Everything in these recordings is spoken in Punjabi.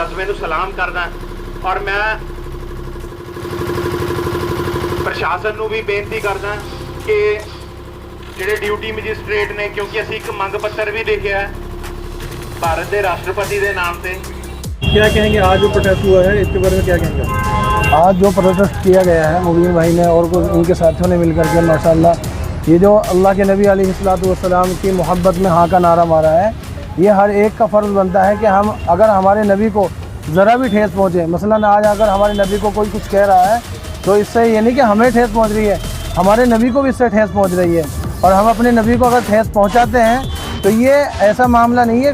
ਜਜ਼ਬੇ ਨੂੰ ਸਲਾਮ ਕਰਦਾ ਔਰ ਮੈਂ ਪ੍ਰਸ਼ਾਸਨ ਨੂੰ ਵੀ ਬੇਨਤੀ ਕਰਦਾ ਕਿ ਜਿਹੜੇ ਡਿਊਟੀ ਮੈਜਿਸਟ੍ਰੇਟ ਨੇ ਕਿਉਂਕਿ ਅਸੀਂ ਇੱਕ ਮੰਗ ਪੱਤਰ ਵੀ ਲਿਖਿਆ ਹੈ ਭਾਰਤ ਦੇ ਰਾਸ਼ਟਰਪਤੀ ਦੇ ਨਾਮ ਤੇ क्या कहेंगे आज जो प्रोटेस्ट हुआ है इसके बारे में क्या कहेंगे आज जो प्रोटेस्ट किया गया है मुबीन भाई ने और कुछ इनके साथियों ने मिलकर के माशाल्लाह ये जो अल्लाह के नबी अलैहिस्सलाम की मोहब्बत में हाँ का नारा मारा है ये हर एक का फ़र्ज़ बनता है कि हम, अगर हमारे नबी को ज़रा भी ठेस पहुँचे, मसलन आज अगर हमारे नबी को कोई कुछ कह रहा है तो इससे ये नहीं कि हमें ठेस पहुँच रही है, हमारे नबी को भी इससे ठेस पहुँच रही है। और हम अपने नबी को अगर ठेस पहुँचाते हैं तो ये ऐसा मामला नहीं है,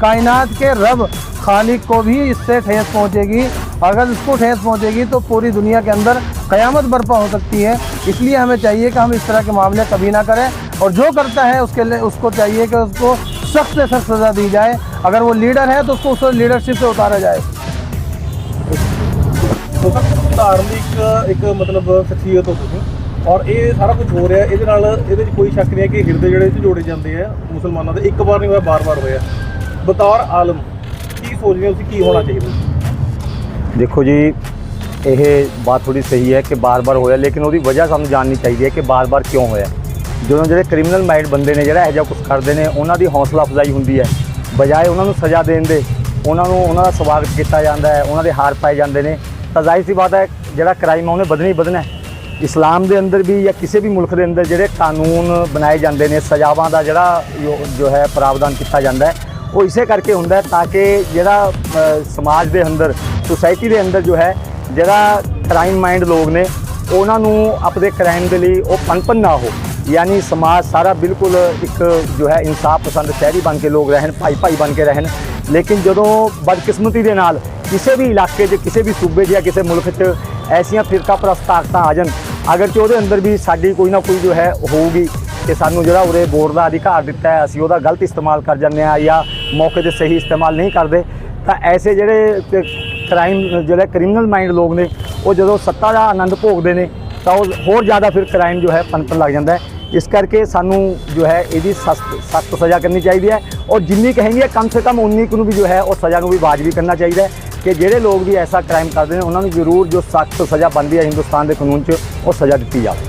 कायनात के रब खालिक को भी इससे ठेस पहुँचेगी। अगर इसको ठेस पहुँचेगी तो पूरी दुनिया के अंदर क़यामत बर्पा हो सकती है। इसलिए हमें चाहिए कि हम इस तरह के मामले कभी ना करें, और जो करता है उसके लिए, उसको चाहिए कि उसको सख्त से सख्त सज़ा दी जाए अगर वो लीडर है तो उसको उस लीडरशिप से उतारा जाए तो ਧਾਰਮਿਕ ਇੱਕ ਮਤਲਬ ਸ਼ਖਸੀਅਤ ਹੋ ਤੁਸੀਂ ਔਰ ਇਹ ਸਾਰਾ ਕੁਝ ਹੋ ਰਿਹਾ ਇਹਦੇ ਨਾਲ ਇਹਦੇ 'ਚ ਕੋਈ ਸ਼ੱਕ ਨਹੀਂ ਹੈ ਕਿ ਹਿਰਦੇ ਜਿਹੜੇ ਇਹ 'ਚ ਜੋੜੇ ਜਾਂਦੇ ਆ ਮੁਸਲਮਾਨਾਂ ਦੇ ਇੱਕ ਵਾਰ ਨਹੀਂ ਹੋਇਆ ਬਾਰ-ਬਾਰ ਹੋਇਆ ਬਤੌਰ ਆਲਮ ਕੀ ਸੋਚਦੇ ਹੋ ਤੁਸੀਂ ਕੀ ਹੋਣਾ ਚਾਹੀਦਾ ਦੇਖੋ ਜੀ ਇਹ ਬਾਤ ਥੋੜੀ ਸਹੀ ਹੈ ਕਿ ਬਾਰ-ਬਾਰ ਹੋਇਆ ਲੇਕਿਨ ਉਹਦੀ ਵਜ੍ਹਾ ਸਾਨੂੰ ਜਾਣਨੀ ਚਾਹੀਦੀ ਹੈ ਕਿ ਬਾਰ-ਬਾਰ ਕਿਉਂ ਹੋਇਆ ਜਦੋਂ ਜਿਹੜੇ ਕ੍ਰਿਮੀਨਲ ਮਾਈਂਡ ਬੰਦੇ ਨੇ ਜਿਹੜਾ ਇਹੋ ਜਿਹਾ ਕੁਝ ਕਰਦੇ ਨੇ, ਉਹਨਾਂ ਦੀ ਹੌਸਲਾ ਅਫਜ਼ਾਈ ਹੁੰਦੀ ਹੈ। ਬਜਾਏ ਉਹਨਾਂ ਨੂੰ ਸਜ਼ਾ ਦੇਣ ਦੇ, ਉਹਨਾਂ ਨੂੰ ਉਹਨਾਂ ਦਾ ਸਵਾਗਤ ਕੀਤਾ ਜਾਂਦਾ ਹੈ, ਉਹਨਾਂ ਦੇ ਹਾਰ ਪਾਏ ਜਾਂਦੇ ਨੇ। ਤਾਂ ਜ਼ਾਹਿਰ ਸੀ ਬਾਤ ਹੈ, ਜਿਹੜਾ ਕ੍ਰਾਈਮ ਆ, ਉਹਨੇ ਵਧਣਾ ਹੀ ਵਧਣਾ ਹੈ। ਇਸਲਾਮ ਦੇ ਅੰਦਰ ਵੀ ਜਾਂ ਕਿਸੇ ਵੀ ਮੁਲਕ ਦੇ ਅੰਦਰ ਜਿਹੜੇ ਕਾਨੂੰਨ ਬਣਾਏ ਜਾਂਦੇ ਨੇ, ਸਜ਼ਾਵਾਂ ਦਾ ਜਿਹੜਾ ਜੋ- ਜੋ ਹੈ ਪ੍ਰਾਵਧਾਨ ਕੀਤਾ ਜਾਂਦਾ ਹੈ, ਉਹ ਇਸੇ ਕਰਕੇ ਹੁੰਦਾ ਤਾਂ ਕਿ ਜਿਹੜਾ ਸਮਾਜ ਦੇ ਅੰਦਰ ਸੁਸਾਇਟੀ ਦੇ ਅੰਦਰ ਜੋ ਹੈ, ਜਿਹੜਾ ਕ੍ਰਾਈਮ ਮਾਈਂਡ ਲੋਕ ਨੇ, ਉਹਨਾਂ ਨੂੰ ਆਪਣੇ ਕ੍ਰਾਈਮ ਦੇ ਲਈ ਉਹ ਪਨਪਨ ਨਾ ਹੋ। ਯਾਨੀ ਸਮਾਜ ਸਾਰਾ ਬਿਲਕੁਲ ਇੱਕ ਜੋ ਹੈ ਇਨਸਾਫ ਪਸੰਦ ਸ਼ਹਿਰੀ ਬਣ ਕੇ ਲੋਕ ਰਹਿਣ, ਭਾਈ ਭਾਈ ਬਣ ਕੇ ਰਹਿਣ। ਲੇਕਿਨ ਜਦੋਂ ਬਦਕਿਸਮਤੀ ਦੇ ਨਾਲ ਕਿਸੇ ਵੀ ਇਲਾਕੇ 'ਚ, ਕਿਸੇ ਵੀ ਸੂਬੇ 'ਚ ਜਾਂ ਕਿਸੇ ਮੁਲਕ 'ਚ ਐਸੀਆਂ ਫਿਰਕਾ ਪ੍ਰਸਤ ਤਾਕਤਾਂ ਆ ਜਾਣ ਅਗਰ ਕਿ ਉਹਦੇ ਅੰਦਰ ਵੀ ਸਾਡੀ ਕੋਈ ਨਾ ਕੋਈ ਜੋ ਹੈ ਹੋਊਗੀ ਕਿ ਸਾਨੂੰ ਜਿਹੜਾ ਉਰੇ ਬੋਰਡ ਦਾ ਅਧਿਕਾਰ ਦਿੱਤਾ ਹੈ, ਅਸੀਂ ਉਹਦਾ ਗਲਤ ਇਸਤੇਮਾਲ ਕਰ ਜਾਂਦੇ ਆ ਜਾਂ ਮੌਕੇ ਤੇ ਸਹੀ ਇਸਤੇਮਾਲ ਨਹੀਂ ਕਰਦੇ, ਤਾਂ ਐਸੇ ਜਿਹੜੇ ਕ੍ਰਾਈਮ, ਜਿਹੜੇ ਕ੍ਰਿਮੀਨਲ ਮਾਈਂਡ ਲੋਕ ਨੇ, ਉਹ ਜਦੋਂ ਸੱਤਾ ਦਾ ਆਨੰਦ ਭੋਗਦੇ ਨੇ, ਤਾਂ ਉਹ ਹੋਰ ਜ਼ਿਆਦਾ ਫਿਰ ਕ੍ਰਾਈਮ ਜੋ ਹੈ ਪਨਪਣ ਲੱਗ ਜਾਂਦਾ ਹੈ। ਇਸ ਕਰਕੇ ਸਾਨੂੰ ਜੋ ਹੈ ਇਹਦੀ ਸਖਤ ਸਖਤ ਸਜ਼ਾ ਕਰਨੀ ਚਾਹੀਦੀ ਹੈ ਔਰ ਜਿੰਨੀ ਕहेंगे ਕਮ ਸੇ ਕਮ ਉਨੀ ਕੁ ਨੂੰ ਵੀ ਜੋ ਹੈ ਉਹ ਸਜ਼ਾ ਨੂੰ ਵੀ ਵਾਜਬੀ ਕਰਨਾ ਚਾਹੀਦਾ ਹੈ ਕਿ ਜਿਹੜੇ ਲੋਕ ਵੀ ਐਸਾ ਕ੍ਰਾਈਮ ਕਰਦੇ ਨੇ ਉਹਨਾਂ ਨੂੰ ਜ਼ਰੂਰ ਜੋ ਸਖਤ ਸਜ਼ਾ ਬਣਦੀ ਹੈ ਹਿੰਦੁਸਤਾਨ ਦੇ ਕਾਨੂੰਨ 'ਚ ਉਹ ਸਜ਼ਾ ਦਿੱਤੀ ਜਾਵੇ।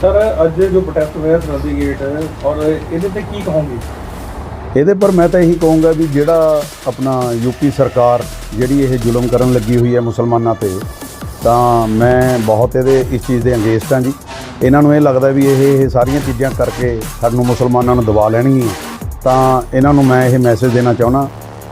ਸਰ ਅੱਜ ਜੋ ਪ੍ਰੋਟੈਸਟ ਹੋਇਆ ਸਰਦੀ ਗੇਟ ਔਰ ਇਹਦੇ ਤੇ ਕੀ ਕਹੋਗੇ? ਇਹਦੇ ਪਰ ਮੈਂ ਤਾਂ ਇਹੀ ਕਹੂੰਗਾ ਵੀ ਜਿਹੜਾ ਆਪਣਾ ਯੂਪੀ ਸਰਕਾਰ ਜਿਹੜੀ ਇਹ ਜ਼ੁਲਮ ਕਰਨ ਲੱਗੀ ਹੋਈ ਹੈ ਮੁਸਲਮਾਨਾਂ ਤੇ ਤਾਂ ਮੈਂ ਬਹੁਤ ਇਹਦੇ, ਇਸ ਚੀਜ਼ ਦੇ ਅੰਗੇਸਟ ਹਾਂ ਜੀ। ਇਹਨਾਂ ਨੂੰ ਇਹ ਲੱਗਦਾ ਵੀ ਇਹ ਇਹ ਸਾਰੀਆਂ ਚੀਜ਼ਾਂ ਕਰਕੇ ਸਾਨੂੰ ਮੁਸਲਮਾਨਾਂ ਨੂੰ ਦਬਾ ਲੈਣਗੀਆਂ। ਤਾਂ ਇਹਨਾਂ ਨੂੰ ਮੈਂ ਇਹ ਮੈਸੇਜ ਦੇਣਾ ਚਾਹੁੰਦਾ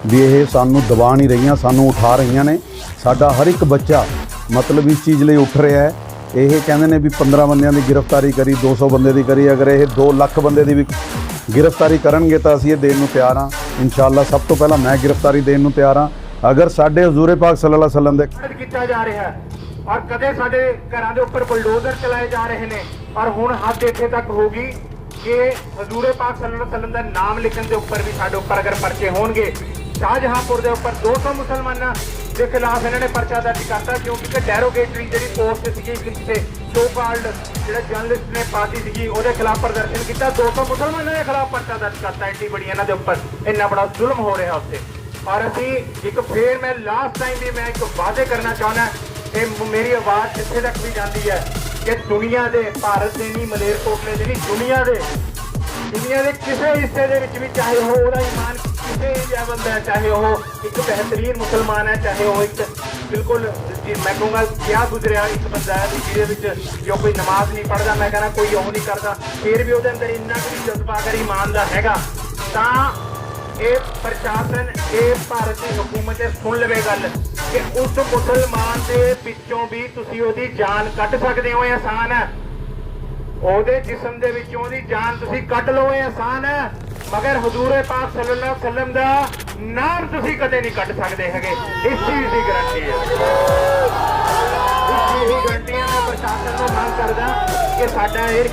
ਵੀ ਇਹ ਸਾਨੂੰ ਦਬਾ ਨਹੀਂ ਰਹੀਆਂ, ਸਾਨੂੰ ਉਠਾ ਰਹੀਆਂ ਨੇ। ਸਾਡਾ ਹਰ ਇੱਕ ਬੱਚਾ ਮਤਲਬ ਇਸ ਚੀਜ਼ ਲਈ ਉੱਠ ਰਿਹਾ ਹੈ। ਇਹ ਕਹਿੰਦੇ ਨੇ ਵੀ 15 ਬੰਦਿਆਂ ਦੀ ਗ੍ਰਿਫਤਾਰੀ ਕਰੀ 200 ਬੰਦੇ ਦੀ ਕਰੀ। ਅਗਰ ਇਹ 2 ਲੱਖ ਬੰਦੇ ਦੀ ਵੀ ਗ੍ਰਿਫਤਾਰੀ ਕਰਨਗੇ ਤਾਂ ਅਸੀਂ ਇਹ ਦੇਣ ਨੂੰ ਤਿਆਰ ਹਾਂ। ਇਨਸ਼ਾਅੱਲਾ ਸਭ ਤੋਂ ਪਹਿਲਾਂ ਮੈਂ ਗ੍ਰਿਫਤਾਰੀ ਦੇਣ ਨੂੰ ਤਿਆਰ ਹਾਂ। ਅਗਰ ਸਾਡੇ ਹਜ਼ੂਰੇ ਪਾਕ ਸੱਲੱਲਾਹੁ ਅਲੈਹਿ ਵਸੱਲਮ ਦੇ ਕੀਤਾ ਜਾ ਰਿਹਾ ਹੈ ਔਰ ਕਦੇ ਸਾਡੇ ਘਰਾਂ ਦੇ ਉੱਪਰ ਬੁਲਡੋਜ਼ਰ ਚਲਾਏ ਜਾ ਰਹੇ ਨੇ, ਔਰ ਹੁਣ ਹੱਦ ਇੱਥੇ ਤੱਕ ਹੋਗੀ ਕਿ ਹਜ਼ੂਰੇ ਪਾਕ ਸੱਲੱਲਾਹੁ ਅਲੈਹਿ ਵਸੱਲਮ ਦਾ ਨਾਮ ਲਿਖਣ ਦੇ ਉੱਪਰ ਵੀ ਸਾਡੇ ਉੱਪਰ ਅਗਰ ਪਰਚੇ ਹੋਣਗੇ, ਸ਼ਾਹਜਹਾਂਪੁਰ ਦੇ ਉੱਪਰ 200 ਮੁਸਲਮਾਨਾਂ ਦੇ ਖਿਲਾਫ ਇਹਨਾਂ ਨੇ ਪਰਚਾ ਦਰਜ ਕਰਤਾ, ਕਿਉਂਕਿ ਕਿ ਡੈਰੋਗੇਟਰੀ ਜਿਹੜੀ ਪੋਸਟ ਸੀਗੀ ਕਿਸੇ ਸੋ ਕਾਲਡ ਜਿਹੜਾ ਜਰਨਲਿਸਟ ਨੇ ਪਾਰਟੀ ਸੀਗੀ, ਉਹਦੇ ਖਿਲਾਫ ਪ੍ਰਦਰਸ਼ਨ ਕੀਤਾ 200 ਮੁਸਲਮਾਨਾਂ ਦੇ ਖਿਲਾਫ ਪਰਚਾ ਦਰਜ ਕਰਤਾ ਐਡੀ ਬੜੀ ਇਹਨਾਂ ਦੇ ਉੱਪਰ, ਇੰਨਾ ਬੜਾ ਜ਼ੁਲਮ ਹੋ ਰਿਹਾ ਉੱਥੇ। ਔਰ ਅਸੀਂ ਇੱਕ ਫੇਰ ਮੈਂ ਲਾਸਟ ਟਾਈਮ ਵੀ ਮੈਂ ਇੱਕ ਵਾਅਦੇ ਕਰਨਾ ਚਾਹੁੰਦਾ ਕਿ ਮ- ਮੇਰੀ ਆਵਾਜ਼ ਜਿੱਥੇ ਤੱਕ ਵੀ ਜਾਂਦੀ ਹੈ ਕਿ ਦੁਨੀਆ ਦੇ ਭਾਰਤ ਦੇ ਨਹੀਂ ਮਲੇਰਕੋਟਲੇ ਦੇ ਨਹੀਂ ਦੁਨੀਆ ਦੇ ਦੁਨੀਆ ਦੇ ਕਿਸੇ ਹਿੱਸੇ ਦੇ ਵਿੱਚ ਵੀ ਚਾਹੇ ਉਹ ਉਹਦਾ ਇਮਾਨ ਕਿਸੇ ਲੈਵਲ ਬੰਦਾ ਹੈ, ਚਾਹੇ ਉਹ ਇੱਕ ਬਿਹਤਰੀਨ ਮੁਸਲਮਾਨ ਹੈ ਚਾਹੇ ਉਹ ਇੱਕ ਬਿਲਕੁਲ ਜੀ ਮੈਂ ਕਹੂੰਗਾ ਕਿਆ ਗੁਜ਼ਰਿਆ ਇੱਕ ਬੰਦਾ ਹੈ ਵੀ ਜਿਹਦੇ ਵਿੱਚ ਜੋ ਕੋਈ ਨਮਾਜ਼ ਨਹੀਂ ਪੜਦਾ ਮੈਂ ਕਹਿੰਦਾ ਕੋਈ ਉਹ ਨਹੀਂ ਕਰਦਾ ਫਿਰ ਵੀ ਉਹਦੇ ਅੰਦਰ ਇੰਨਾ ਕੁ ਜਜ਼ਬਾ ਅਗਰ ਇਮਾਨ ਦਾ ਹੈਗਾ ਤਾਂ ਇਹ ਪ੍ਰਸ਼ਾਸਨ, ਇਹ ਭਾਰਤ ਦੀ ਹਕੂਮਤ ਇਹ ਸੁਣ ਲਵੇ ਗੱਲ ਕਿ ਉਸ ਮੁਸਲਮਾਨ ਦੇ ਵਿੱਚੋਂ ਵੀ ਤੁਸੀਂ ਉਹਦੀ ਜਾਨ ਕੱਢ ਸਕਦੇ ਹੋ, ਇਹ ਆਸਾਨ ਹੈ। ਉਹਦੇ ਜਿਸਮ ਦੇ ਵਿੱਚੋਂ ਉਹਦੀ ਜਾਨ ਤੁਸੀਂ ਕੱਢ ਲਓ, ਇਹ ਆਸਾਨ ਹੈ। ਮਗਰ ਹਜ਼ੂਰ ਪਾਕ ਸੱਲੱਲਾਹੁ ਅਲੈਹਿ ਵਸੱਲਮ ਦਾ ਨਾਮ ਤੁਸੀਂ ਕਦੇ ਨਹੀਂ ਕੱਢ ਸਕਦੇ ਹੈਗੇ। ਇਸ ਚੀਜ਼ ਦੀ ਗਰੰਟੀ ਹੈ। ਇਸ ਚੀਜ਼ ਦੀ ਗਾਰੰਟੀ ਹੈ, ਮੈਂ ਪ੍ਰਸ਼ਾਸਨ ਨੂੰ ਮੰਗ ਕਰਦਾ ਕਿ ਸਾਡਾ ਇਹ